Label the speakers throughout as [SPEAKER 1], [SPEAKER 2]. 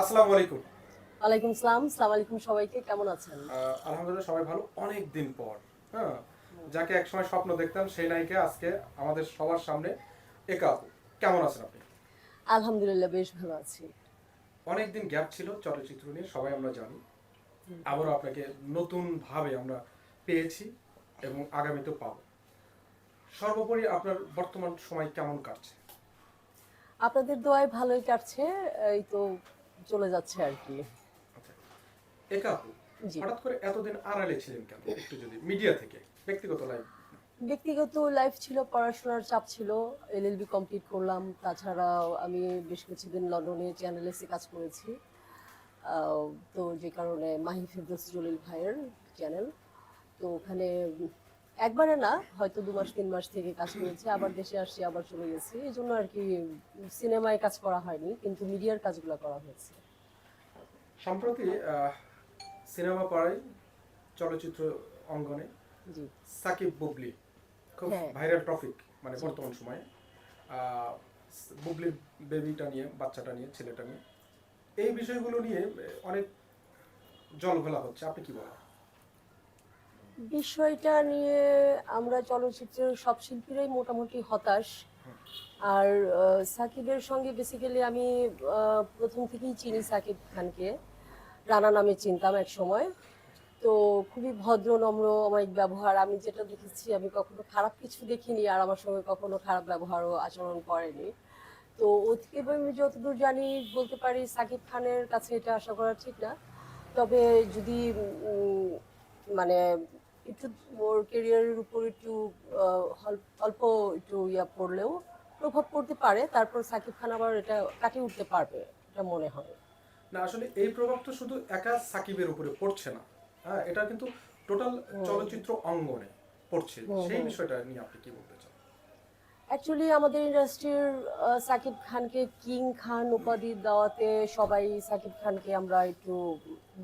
[SPEAKER 1] আসসালামু আলাইকুম।
[SPEAKER 2] ওয়ালাইকুম সালাম আলাইকুম সবাইকে কেমন আছেন?
[SPEAKER 1] আলহামদুলিল্লাহ সবাই ভালো অনেক দিন পর হ্যাঁ? যাকে একসময় স্বপ্ন দেখতাম সেই নায়িকা আজকে আমাদের সবার সামনে একা কেমন আছেন আপনি?
[SPEAKER 2] আলহামদুলিল্লাহ বেশ ভালো আছি।
[SPEAKER 1] অনেক দিন গ্যাপ ছিল চলচ্চিত্র নিয়ে সবাই আমরা জানি। আবারও আপনাকে নতুন ভাবে আমরা পেয়েছি এবং আগামীতেও পাবো। সর্বোপরি আপনার বর্তমান সময় কেমন কাটছে?
[SPEAKER 2] আপনাদের দোয়ায় ভালোই কাটছে এই তো চলে যাচ্ছে আর কি।
[SPEAKER 1] আচ্ছা। একা আপু হঠাৎ করে এতদিন আড়ালে ছিলেন কেন? একটু যদি মিডিয়া থেকে ব্যক্তিগত লাইফ
[SPEAKER 2] ব্যক্তিগত লাইফ ছিল পড়াশোনার চাপ ছিল এলএলবি কমপ্লিট করলাম। তাছাড়াও আমি বেশ কিছুদিন লন্ডনে চ্যানেলএসে কাজ করেছি। তো যে কারণে মাহি ফেরদৌস জলিল ভাইয়ের চ্যানেল তো ওখানে একবারে না হয়তো দু মাস তিন মাস থেকে কাজ করেছি আবার দেশে আসছি আবার চলে গেছি। এই জন্য আর কি সিনেমায় কাজ করা হয়নি কিন্তু মিডিয়ার কাজগুলো করা হয়েছে।
[SPEAKER 1] সম্প্রতি সিনেমা পাড়ায় চলচ্চিত্র অঙ্গনে সাকিব বুবলি খুব
[SPEAKER 2] হ্যাঁ।
[SPEAKER 1] ভাইরাল টপিক মানে বর্তমান সময়ে। বুবলির বেবিটা নিয়ে বাচ্চাটা নিয়ে ছেলেটা নিয়ে। এই বিষয়গুলো নিয়ে অনেক জল ঘোলা হচ্ছে আপনি কি বলেন?
[SPEAKER 2] বিষয়টা নিয়ে আমরা চলচ্চিত্রের সব শিল্পীরাই মোটামুটি হতাশ। আর সাকিবের সঙ্গে বেসিক্যালি আমি প্রথম থেকেই চিনি সাকিব খানকে। রানা নামে চিনতাম এক সময়। তো খুবই ভদ্র, নম্র, অমায়িক ব্যবহার। আমি যেটা দেখেছি, আমি কখনো খারাপ কিছু দেখিনি আর আমার সঙ্গে কখনো খারাপ ব্যবহারও আচরণ করেনি। তো ও থেকে আমি যতদূর জানি, বলতে পারি সাকিব খানের কাছে এটা আশা করা ঠিক না। তবে যদি মানে একটু ওর কেরিয়ারের উপর একটু অল্প একটু ইয়া পড়লেও প্রভাব পড়তে পারে। তারপর সাকিব খান আবার এটা কাটিয়ে উঠতে পারবে এটা মনে হয়।
[SPEAKER 1] না আসলে এই প্রভাবটা শুধু একা সাকিবের উপরে পড়ছে না। হ্যাঁ এটা কিন্তু টোটাল চলচ্চিত্র অঙ্গনে পড়ছে। সেই বিষয়টা নিয়ে আপনি কি বলতে চান?
[SPEAKER 2] অ্যাকচুয়ালি আমাদের ইন্ডাস্ট্রির সাকিব খানকে কিং খান উপাধি দেওয়াতে সবাই সাকিব খানকে আমরা একটু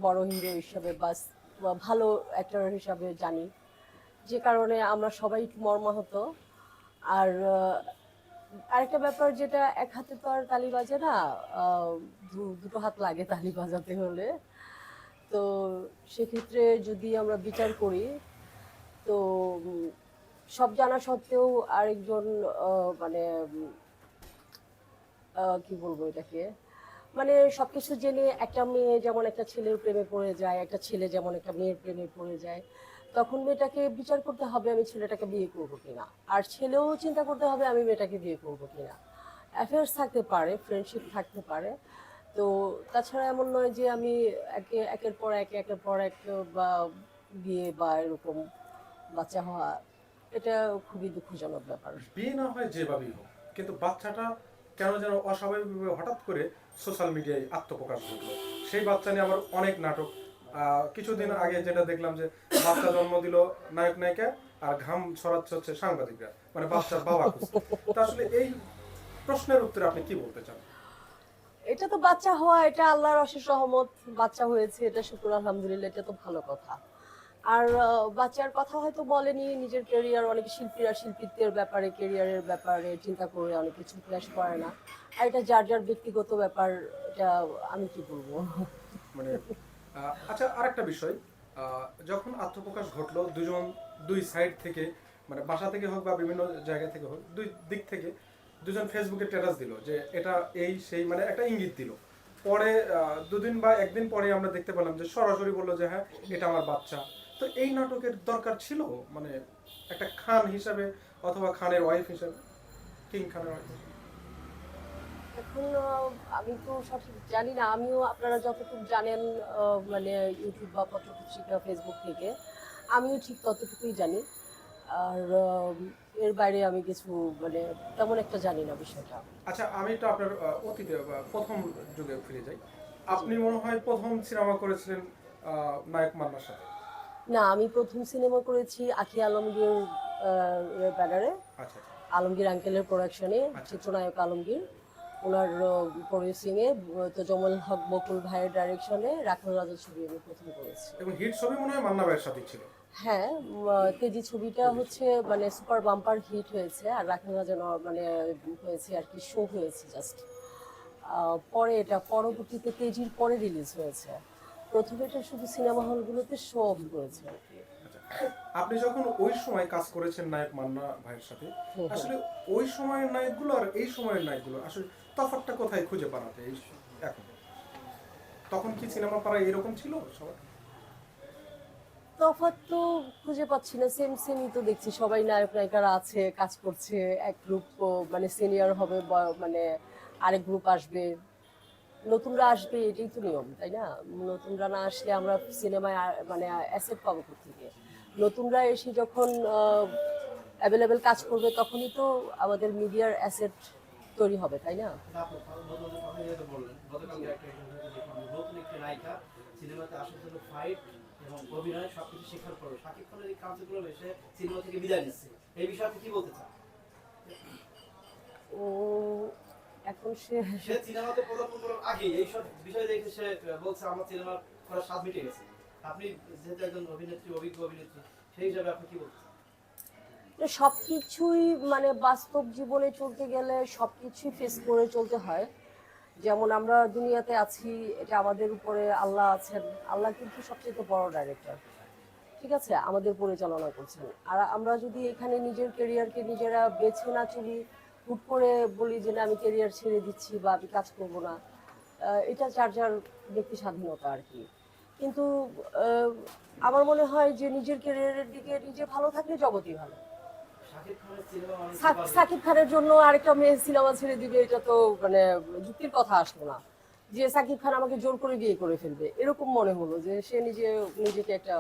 [SPEAKER 2] বড় হিরো হিসাবে বাস বা ভালো অ্যাক্টর হিসাবে জানি। যে কারণে আমরা সবাই মর্মাহত। আর আরেকটা ব্যাপার যেটা এক হাতে তো আর তালি বাজে না দুটো হাত লাগে তালি বাজাতে হলে। তো সেক্ষেত্রে যদি আমরা বিচার করি, তো সব জানা সত্ত্বেও আরেকজন মানে কি বলব এটাকে? মানে সবকিছু জেনে একটা মেয়ে যেমন একটা ছেলের প্রেমে পড়ে যায়, একটা ছেলে যেমন একটা মেয়ের প্রেমে পড়ে যায়, তখন মেয়েটাকে বিচার করতে হবে আমি ছেলেটাকে বিয়ে করব কিনা? আর ছেলেও চিন্তা করতে হবে আমি মেয়েটাকে বিয়ে করব কিনা? অ্যাফেয়ার্স থাকতে পারে ফ্রেন্ডশিপ থাকতে পারে। তো তাছাড়া এমন নয় যে আমি একে, একের পর এক, একের পর এক বা বিয়ে বা এরকম বাচ্চা হওয়া, এটা খুবই দুঃখজনক ব্যাপার।
[SPEAKER 1] বিয়ে না হয় যেভাবেই হোক, কিন্তু বাচ্চাটা কেন যেন অস্বাভাবিকভাবে হঠাৎ করে সোশ্যাল মিডিয়ায় আত্মপ্রকাশ ঘটলো। সেই বাচ্চা নিয়ে আবার অনেক নাটক। কিছুদিন আগে যেটা দেখলাম যে বাচ্চা জন্ম দিল নায়ক নায়িকা আর ঘাম ছড়াচ্ছে হচ্ছে সাংবাদিকরা মানে বাচ্চার বাবা তা আসলে এই প্রশ্নের উত্তরে আপনি কি বলতে চান?
[SPEAKER 2] এটা তো বাচ্চা হওয়া, এটা আল্লাহর অশেষ রহমত, বাচ্চা হয়েছে, এটা শুক্র, আলহামদুলিল্লাহ, এটা তো ভালো কথা। আর বাচ্চার কথা হয়তো বলেনি, নিজের ক্যারিয়ার অনেক শিল্পীরা শিল্পীদের ব্যাপারে ক্যারিয়ারের ব্যাপারে চিন্তা করে অনেক কিছু ফ্ল্যাশ করে না। আর এটা যার যার ব্যক্তিগত ব্যাপার, এটা আমি কি বলব?
[SPEAKER 1] মানে আচ্ছা আরেকটা বিষয় যখন আত্মপ্রকাশ ঘটলো দুজন, দুই সাইড থেকে মানে বাসা থেকে হোক বা বিভিন্ন জায়গা থেকে হোক, দুই দিক থেকে দুজন ফেসবুকে স্ট্যাটাস দিল যে এটা এই, সেই মানে একটা ইঙ্গিত দিল। পরে দুদিন বা একদিন পরে আমরা দেখতে পেলাম যে সরাসরি বলল যে হ্যাঁ এটা আমার বাচ্চা। তো এই নাটকের দরকার ছিল মানে একটা খান হিসাবে অথবা খানের ওয়াইফ হিসাবে কিং খানের ওয়াইফ
[SPEAKER 2] এখন আমি তো সঠিক জানি না আমিও আপনারা যতটুকু জানেন মানে ইউটিউব বা পত্রপত্রিকা ফেসবুক থেকে আমিও ঠিক ততটুকুই জানি। আর এর বাইরে আমি কিছু মানে তেমন একটা জানি না বিষয়টা।
[SPEAKER 1] আচ্ছা আমি তো আপনার অতীতে প্রথম যুগে ফিরে যাই। আপনি মনে হয় প্রথম সিনেমা করেছিলেন নায়ক মান্নার সাথে।
[SPEAKER 2] না আমি প্রথম সিনেমা করেছি আখি আলমগীর ব্যানারে।
[SPEAKER 1] আচ্ছা আচ্ছা।
[SPEAKER 2] আলমগীর আঙ্কেলের প্রোডাকশনে
[SPEAKER 1] আচ্ছা।
[SPEAKER 2] চিত্রনায়ক আলমগীর। ওনার প্রডিউসিংয়ে তোজমল হক বকুল ভাইয়ের ডাইরেকশনে রাখাল রাজা ছবি আমি প্রথম করেছি।
[SPEAKER 1] এবং হিট ছবি মনে হয় মান্না ভাইয়ের সাথে ছিল।
[SPEAKER 2] হ্যাঁ তেজি ছবিটা হচ্ছে মানে সুপার বাম্পার হিট হয়েছে আর রাখাল রাজা মানে হয়েছে আর কি শো হয়েছে জাস্ট পরে এটা পরবর্তীতে তেজির পরে রিলিজ হয়েছে। প্রথমে এটা শুধু সিনেমা হলগুলোতে শো অফ করেছে
[SPEAKER 1] আপনি যখন ওই সময় কাজ করেছেন নায়ক মান্না ভাইয়ের সাথে। আসলে ওই সময়ের নায়কগুলো আর এই সময়ের নায়কগুলো আসলে তফাৎটা কোথায় খুঁজে পান এই এখন তখন কি সিনেমা পাড়ায় এরকম ছিল সবাই
[SPEAKER 2] তফাৎ তো খুঁজে পাচ্ছি না সেম সেমই তো দেখছি। সবাই নায়ক নায়িকারা আছে কাজ করছে এক গ্রুপ মানে সিনিয়র হবে মানে আরেক গ্রুপ আসবে। নতুনরা আসবে, এটাই তো নিয়ম, তাই না? নতুনরা না আসলে আমরা সিনেমায় মানে অ্যাসেট পাবো থেকে নতুনরা এসে যখন অ্যাভেলেবেল কাজ করবে, তখনই তো আমাদের মিডিয়ার অ্যাসেট তৈরি হবে, তাই না?
[SPEAKER 3] সিনেমাতে আসার জন্য ফাইট এবং অভিনয় সবকিছু শেখার শাকিব খানের এই কাজগুলো এসে সিনেমা থেকে বিদায় নিচ্ছে এই বিষয়ে কি বলতে চান
[SPEAKER 2] ও এখন সে
[SPEAKER 3] সে সিনেমাতে পদার্পণ করার আগে এইসব বিষয় দেখে সে বলছে আমার সিনেমা করার স্বাদ মিটে গেছে। আপনি যেহেতু একজন অভিনেত্রী অভিজ্ঞ অভিনেত্রী সেই হিসাবে আপনি কি বলছেন?
[SPEAKER 2] সবকিছুই মানে বাস্তব জীবনে চলতে গেলে সবকিছুই ফেস করে চলতে হয়। যেমন আমরা দুনিয়াতে আছি এটা আমাদের উপরে আল্লাহ আছেন। আল্লাহ কিন্তু সবচেয়ে বড় ডাইরেক্টর ঠিক আছে? আমাদের পরিচালনা করছেন। আর আমরা যদি এখানে নিজের কেরিয়ারকে নিজেরা বেছে না চলি হুট করে বলি যে না আমি কেরিয়ার ছেড়ে দিচ্ছি বা আমি কাজ করব না। এটা যার যার ব্যক্তি স্বাধীনতা আর কি। কিন্তু আমার মনে হয় যে নিজের কেরিয়ারের দিকে নিজে ভালো থাকলে জগতই ভালো। সাকিব খানের জন্য আরেকটা মেয়ে সিনেমা ছেড়ে দিবে এটা তো মানে যুক্তির কথা আসলো না। যে সাকিব খান আমাকে জোর করে বিয়ে করে ফেলবে এরকম মনে হলো যে সে নিজে নিজেকে একটা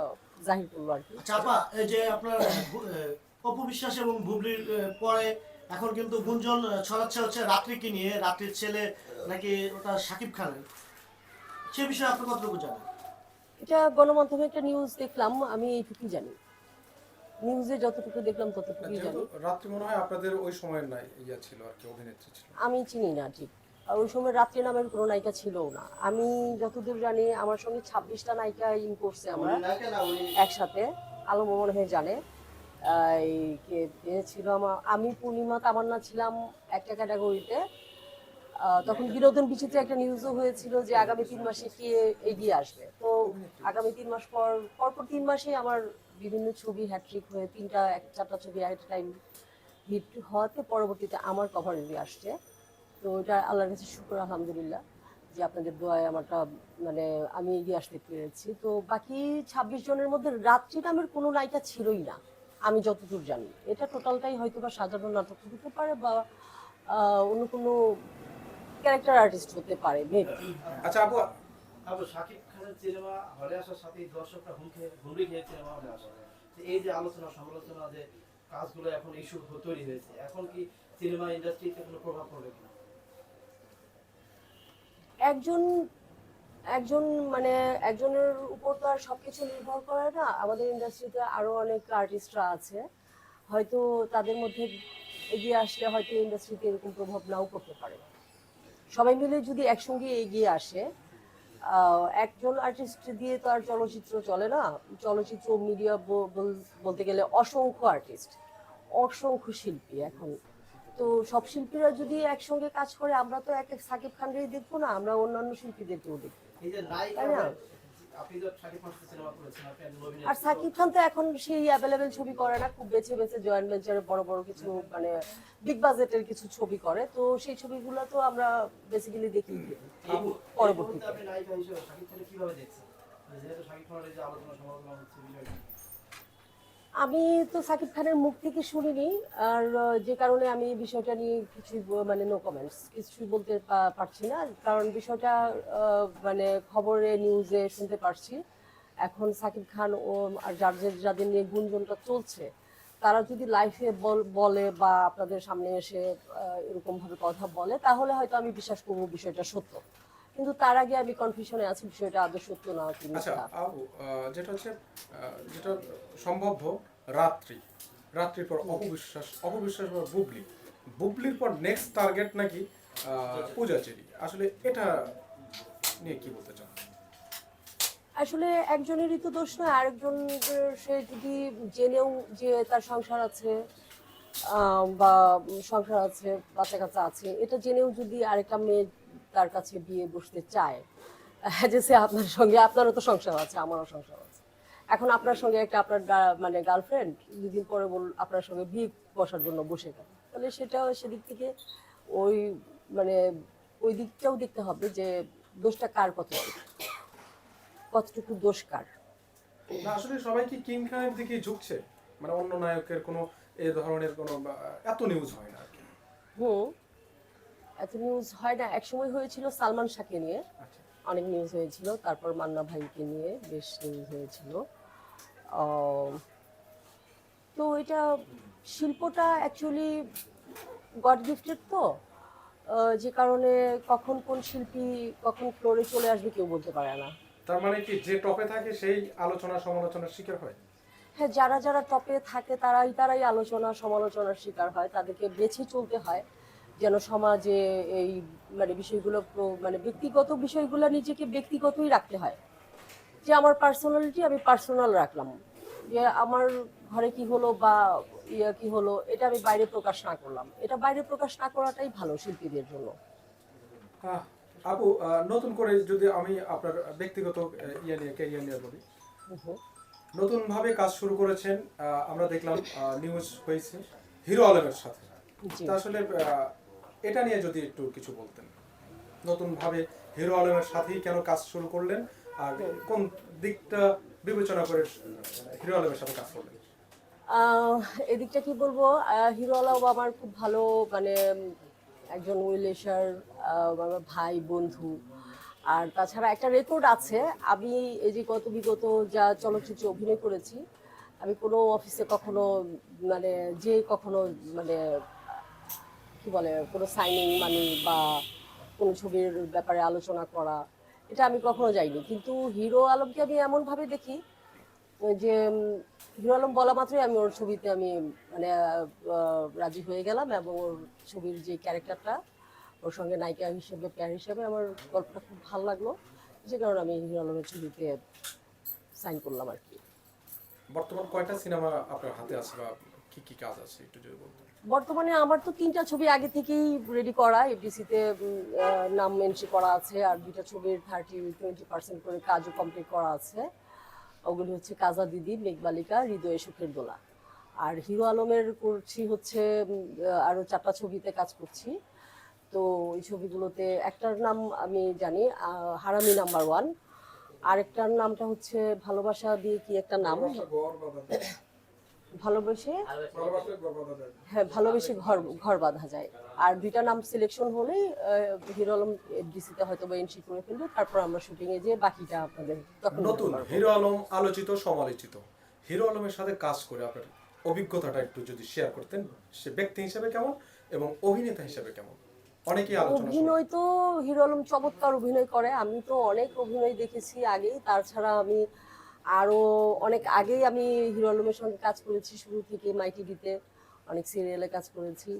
[SPEAKER 2] জাহির করল আর কি।
[SPEAKER 4] চাপা এই যে আপনার ভু- আহ, অপু বিশ্বাস এবং বুবলির আহ, পরে এখন কিন্তু গুঞ্জন ছড়াচ্ছে হচ্ছে রাত্রিকে নিয়ে। রাত্রির ছেলে নাকি ওটা সাকিব খানের। সে বিষয়ে আপনি কতটুকু জানেন?
[SPEAKER 2] এটা গণমাধ্যমে একটা নিউজ দেখলাম আমি এইটুকুই জানি। নিউজে যতটুকু দেখলাম ততটুকুই জানি।
[SPEAKER 1] রাত্রি মনে হয় আপনাদের ওই সময়ের নাই ইয়া ছিল আর কি অভিনেত্রী ছিল।
[SPEAKER 2] আমি চিনি না ঠিক। আর ওই সময় রাত্রি নামের কোনো নায়িকা ছিল না। আমি যতদূর জানি আমার সঙ্গে ছাব্বিশটা নায়িকা ইন করছে আমরা একসাথে আলো মনে হয় জানে। এ ছিল আমার, আমি পূর্ণিমা তামান্না ছিলাম একটা ক্যাটাগরিতে তখন বিনোদন বিচিত্র একটা নিউজও হয়েছিল যে আগামী তিন মাসে কে এগিয়ে আসবে। তো আগামী তিন মাস পর, পরপর তিন মাসে আমার বিভিন্ন ছবি হ্যাট্রিক হয়ে, তিনটা এক চারটা ছবি এক টাইম হিট হওয়াতে পরবর্তীতে আমার কভারেজে আসছে। তো ওটা আল্লাহর কাছে শুক্র, আলহামদুলিল্লাহ, যে আপনাদের দোয়ায় আমারটা মানে আমি এগিয়ে আসতে পেরেছি। তো বাকি ছাব্বিশ জনের মধ্যে রাত্রি নামের কোনো নায়িকা ছিলই না। আমি যতদূর জানি। এটা টোটালটাই হয়তো বা সাজানো নাটক হতে পারে বা অন্য কোনো ক্যারেক্টার আর্টিস্ট হতে পারে মেবি
[SPEAKER 1] আচ্ছা আপু
[SPEAKER 3] আবু শাকিব খানের সিনেমা হলে আসার সাথে দর্শকরা হুমকে হুমড়ি খেয়ে সিনেমা হলে আসে। এই যে আলোচনা সমালোচনা যে কাজগুলো এখন ইস্যু তৈরি হয়েছে এখন কি সিনেমা ইন্ডাস্ট্রিতে কোনো প্রভাব পড়বে কিনা?
[SPEAKER 2] একজন একজন মানে একজনের উপর তো আর সবকিছু নির্ভর করে না। আমাদের ইন্ডাস্ট্রিতে আরও অনেক আর্টিস্টরা আছে। হয়তো তাদের মধ্যে এগিয়ে আসলে হয়তো ইন্ডাস্ট্রিতে এরকম প্রভাব নাও পড়তে পারে। সবাই মিলে যদি একসঙ্গে এগিয়ে আসে একজন আর্টিস্ট দিয়ে তো আর চলচ্চিত্র চলে না। চলচ্চিত্র মিডিয়া বলতে গেলে অসংখ্য আর্টিস্ট অসংখ্য শিল্পী এখন। তো সব শিল্পীরা যদি একসঙ্গে কাজ করে, আমরা তো এক এক সাকিব খানকেই দেখব না, আমরা অন্যান্য শিল্পীদেরকেও দেখব। আর সাকিব খান তো এখন সেই অ্যাভেলেবেল ছবি করে না খুব বেছে বেছে জয়েন্ট ভেঞ্চারে বড় বড় কিছু মানে বিগ বাজেটের কিছু ছবি করে। তো সেই ছবিগুলো তো আমরা বেসিক্যালি দেখি পরবর্তীতে। আমি তো সাকিব খানের মুখ থেকে শুনিনি আর যে কারণে আমি বিষয়টা নিয়ে কিছু মানে নো কমেন্টস কিছুই বলতে পারছি না কারণ বিষয়টা মানে খবরে নিউজে শুনতে পারছি। এখন সাকিব খান ও আর যার যে- যাদের নিয়ে গুঞ্জনটা চলছে তারা যদি লাইফে বলে বা আপনাদের সামনে এসে আহ, এরকম ভাবে কথা বলে তাহলে হয়তো আমি বিশ্বাস করব বিষয়টা সত্য। কিন্তু তার আগে আমি কনফিউশনে আছি বিষয়টা আদৌ সত্য না কি
[SPEAKER 1] আচ্ছা যেটা হচ্ছে যেটা সম্ভব্য রাত্রি। রাত্রির পর অপবিশ্বাস অপবিশ্বাস পর বুবলি। বুবলির পর নেক্সট টার্গেট নাকি পূজাচেরি আসলে এটা নিয়ে কি বলতে চান?
[SPEAKER 2] আসলে একজনেরই তো দোষ নয় আরেকজন সে যদি জেনেও যে তার সংসার আছে বা সংসার আছে বাচ্চা কাচ্চা আছে, এটা জেনেও যদি আরেকটা মেয়ে তার কাছে বিয়ে বসতে চায়, যে সে আপনার সঙ্গে, আপনারও তো সংসার আছে, আমারও সংসার আছে। এখন আপনার সঙ্গে একটা আপনার মানে গার্লফ্রেন্ড দুদিন পরে বল আপনার সঙ্গে বিয়ে বসার জন্য বসে গেল। তাহলে সেটাও সেদিক থেকে ওই মানে ওই দিকটাও দেখতে হবে যে দোষটা কার কতটুকু কতটুকু দোষ কার?
[SPEAKER 1] আসলে সবাই কি কিং খানের দিকে ঝুঁকছে? মানে অন্য নায়কের কোনো এই ধরনের কোনো এত নিউজ হয় না
[SPEAKER 2] হুম। এত নিউজ হয় না। একসময় হয়েছিল সালমান শাহকে নিয়ে।
[SPEAKER 1] আচ্ছা।
[SPEAKER 2] অনেক নিউজ হয়েছিল। তারপর মান্না ভাইকে নিয়ে বেশ নিউজ হয়েছিল। তো এটা শিল্পটা অ্যাকচুয়ালি গড গিফটেড তো যে কারণে কখন কোন শিল্পী কখন ফ্লোরে চলে আসবে কেউ বলতে পারে না।
[SPEAKER 1] তার মানে কি যে টপে থাকে সেই আলোচনা সমালোচনার শিকার হয়?
[SPEAKER 2] হ্যাঁ যারা যারা টপে থাকে তারাই তারাই আলোচনা সমালোচনার শিকার হয় তাদেরকে বেছে চলতে হয় যেন সমাজে এই মানে বিষয়গুলো মানে ব্যক্তিগত বিষয়গুলো নিজেকে ব্যক্তিগতই রাখতে হয়। যে আমার পার্সোনালিটি আমি পার্সোনাল রাখলাম। যে আমার ঘরে কি হলো বা ইয়া কি হলো এটা আমি বাইরে প্রকাশ না করলাম। এটা বাইরে প্রকাশ না করাটাই ভালো শিল্পীদের জন্য।
[SPEAKER 1] আপু নতুন করে যদি আমি আপনার ব্যক্তিগত ইয়ে নিয়ে ক্যারিয়ার নিয়ে বলি। নতুন ভাবে কাজ শুরু করেছেন আমরা দেখলাম নিউজ হয়েছে হিরো আলমের সাথে। আসলে এটা নিয়ে যদি একটু কিছু বলতেন। নতুন ভাবে হিরো আলমের সাথেই কেন কাজ শুরু করলেন? আর কোন দিকটা বিবেচনা করে হিরো আলমের সাথে কাজ করলেন
[SPEAKER 2] এদিকটা কি বলব? হিরো আলম আমার খুব ভালো মানে একজন উইলেশার ভাই, বন্ধু। আর তাছাড়া একটা রেকর্ড আছে, আমি এই যে গত বিগত যা চলচ্চিত্রে অভিনয় করেছি, আমি কোনো অফিসে কখনো মানে যে কখনো মানে কি বলে, কোনো সাইনিং মানি বা কোনো ছবির ব্যাপারে আলোচনা করা এটা আমি কখনো যাইনি। কিন্তু হিরো আলমকে আমি এমনভাবে দেখি যে হিরো আলম বলা মাত্রই আমি ওর ছবিতে আমি মানে রাজি হয়ে গেলাম এবং ওর ছবির যে ক্যারেক্টারটা, ওর সঙ্গে নায়িকা হিসেবে প্যার হিসেবে আমার গল্পটা খুব ভালো লাগল। যে কারণে আমি হিরো আলমের ছবিতে সাইন করলাম আর কি।
[SPEAKER 1] বর্তমান কয়টা সিনেমা আপনার হাতে আছে বা কি কি কাজ আছে? একটু যদি বলতেন।
[SPEAKER 2] বর্তমানে আমার তো তিনটা ছবি আগে থেকেই রেডি করা এফডিসিতে নাম এন্ট্রি করা আছে আর দুইটা ছবির থার্টি টোয়েন্টি পার্সেন্ট করে কাজও কমপ্লিট করা আছে। ওগুলি হচ্ছে কাজা দিদি, মেঘবালিকা, হৃদয়ে সুখের দোলা। আর হিরো আলমের করছি হচ্ছে আরও চারটা ছবিতে কাজ করছি। তো ওই ছবিগুলোতে একটার নাম আমি জানি হারামি নাম্বার ওয়ান আরেকটার নামটা হচ্ছে ভালোবাসা দিয়ে কি একটা নাম? ভালোবেসে হ্যাঁ ভালোবেসে ঘর ঘর বাঁধা যায়। আর দুইটা নাম সিলেকশন হলেই হিরো আলম ডিসিতে হয়তো বা এন্ট্রি করে ফেলবে তারপর আমরা শুটিং এ যেয়ে বাকিটা আপনাদের তখন
[SPEAKER 1] নতুন হিরো আলম আলোচিত সমালোচিত। হিরো আলমের সাথে কাজ করে আপনার অভিজ্ঞতাটা একটু যদি শেয়ার করতেন সে ব্যক্তি হিসেবে কেমন এবং অভিনেতা হিসেবে কেমন? অনেকেই আলোচনা
[SPEAKER 2] অভিনয় তো হিরো আলম চমৎকার অভিনয় করে। আমি তো অনেক অভিনয় দেখেছি আগেই। তাছাড়া আমি আরও অনেক আগেই আমি হিরো আলমের সঙ্গে কাজ করেছি, শুরু থেকে মাই টিভিতে অনেক সিরিয়ালে কাজ করেছি।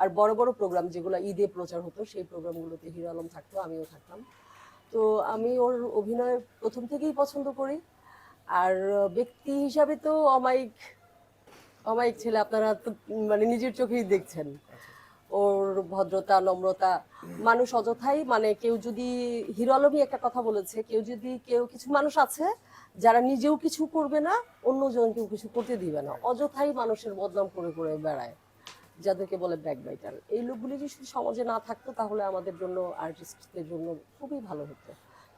[SPEAKER 2] আর বড় বড় প্রোগ্রাম যেগুলো ঈদে প্রচার হতো, সেই প্রোগ্রামগুলোতে হিরো আলম থাকতো, আমিও থাকতাম। তো আমি ওর অভিনয় প্রথম থেকেই পছন্দ করি। আর ব্যক্তি হিসাবে তো অমায়িক অমায়িক ছেলে আপনারা তো মানে নিজের চোখেই দেখছেন। ওর ভদ্রতা, নম্রতা, মানুষ অযথাই মানে কেউ যদি, হিরো আলমই একটা কথা বলেছে, কেউ যদি, কেউ কিছু মানুষ আছে যারা নিজেও কিছু করবে না অন্যজনকেও কিছু করতে দিবে না। অযথাই মানুষের বদনাম করে করে বেড়ায় যাদেরকে বলে ব্যাক বাইটার। এই লোকগুলি যদি সমাজে না থাকতো তাহলে আমাদের জন্য আর্টিস্টদের জন্য খুবই ভালো হতো।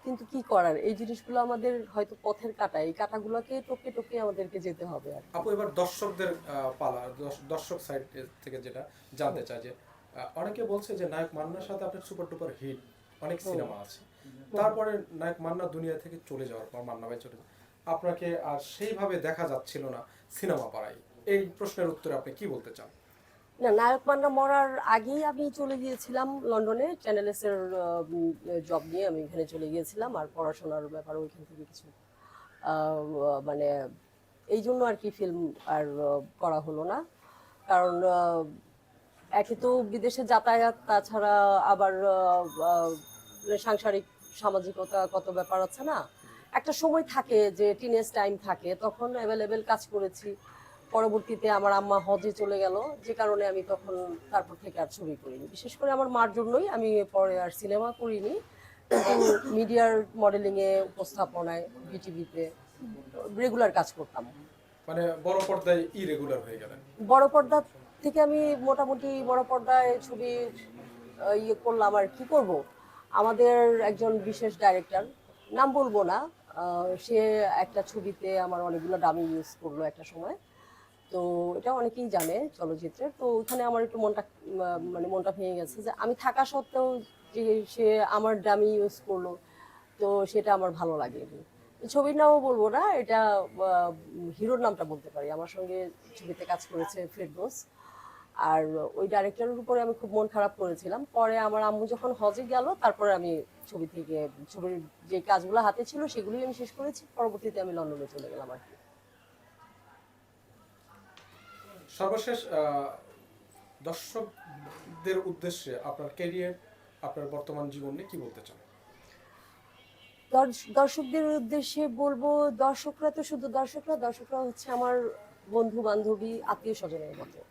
[SPEAKER 2] কিন্তু কি করার? এই জিনিসগুলো আমাদের হয়তো পথের কাটা। এই কাটাগুলোকে টপকে টপকে আমাদেরকে যেতে হবে আর।
[SPEAKER 1] আপু এবার দর্শকদের পালা দর্শক সাইড থেকে যেটা জানতে চাই যে অনেকে বলছে যে নায়ক মান্নার সাথে আপনার সুপার ডুপার হিট অনেক সিনেমা আছে। তারপরে নায়ক মান্না দুনিয়া থেকে চলে যাওয়ার পর মান্না ভাই চলে আপনাকে আর সেইভাবে দেখা যাচ্ছিল না সিনেমা পাড়ায়। এই প্রশ্নের উত্তরে আপনি কি বলতে চান?
[SPEAKER 2] না নায়ক মান্না মরার আগেই আমি চলে গিয়েছিলাম লন্ডনে চ্যানেল এর জব নিয়ে আমি এখানে চলে গিয়েছিলাম আর পড়াশোনার ব্যাপারে ওইখান থেকে কিছু মানে এই জন্য আর কি ফিল্ম আর করা হলো না। কারণ একে তো বিদেশে যাতায়াত তাছাড়া আবার আহ, সাংসারিক সামাজিকতা কত ব্যাপার আছে না? একটা সময় থাকে যে টিনেজ টাইম থাকে তখন অ্যাভেলেবেল কাজ করেছি। পরবর্তীতে আমার আম্মা হজে চলে গেল যে কারণে আমি তখন তারপর থেকে আর ছবি করিনি। বিশেষ করে আমার মার জন্যই আমি পরে আর সিনেমা করিনি। মিডিয়ার মডেলিংয়ে উপস্থাপনায় বিটিভিতে রেগুলার কাজ করতাম।
[SPEAKER 1] মানে বড় পর্দায় ইরেগুলার হয়ে গেলেন।
[SPEAKER 2] বড় পর্দা থেকে আমি মোটামুটি বড় পর্দায় ছবি ইয়ে করলাম আর কি করব? আমাদের একজন বিশেষ ডাইরেক্টর নাম বলব না সে একটা ছবিতে আমার অনেকগুলো ডামি ইউজ করল একটা সময়। তো এটা অনেকেই জানে চলচ্চিত্রে। তো ওখানে আমার একটু মনটা মানে মনটা ভেঙে গেছে যে আমি থাকা সত্ত্বেও যে সে আমার ডামি ইউজ করল, তো সেটা আমার ভালো লাগেনি। ছবির নামও বলব না, এটা হিরোর নামটা বলতে পারি। আমার সঙ্গে ছবিতে কাজ করেছে ফেরদোস। আর ওই ডাইরেক্টরের উপরে আমি খুব মন খারাপ করেছিলাম। পরে আমার আম্মু যখন হজে গেল তারপরে আমি ছবি থেকে ছবির যে কাজগুলো হাতে ছিল সেগুলোই আমি শেষ করেছি। পরবর্তীতে আমি লন্ডনে চলে গেলাম আর কি।
[SPEAKER 1] সর্বশেষ দর্শকদের উদ্দেশ্যে আপনার ক্যারিয়ার আপনার বর্তমান জীবন নিয়ে কি বলতে চান?
[SPEAKER 2] দর্শ- দর্শকদের উদ্দেশ্যে বলব দর্শকরা তো শুধু দর্শকরা দর্শকরা হচ্ছে আমার বন্ধু বান্ধবী আত্মীয় স্বজনের মতো।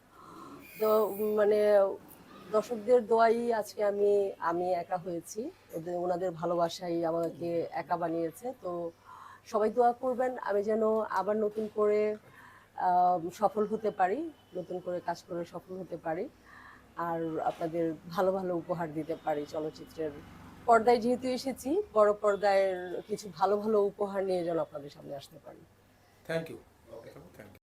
[SPEAKER 2] তো মানে দর্শকদের দোয়াই আজকে আমি আমি একা হয়েছি। ওদের, ওনাদের ভালোবাসাই আমাকে একা বানিয়েছে। তো, সবাই দোয়া করবেন, আমি যেন আবার নতুন করে সফল হতে পারি, নতুন করে কাজ করে সফল হতে পারি, আর আপনাদের ভালো ভালো উপহার দিতে পারি চলচ্চিত্রের পর্দায় যেহেতু এসেছি, বড় পর্দায় কিছু ভালো ভালো উপহার নিয়ে যেন আপনাদের সামনে আসতে পারি।
[SPEAKER 1] Thank you thank you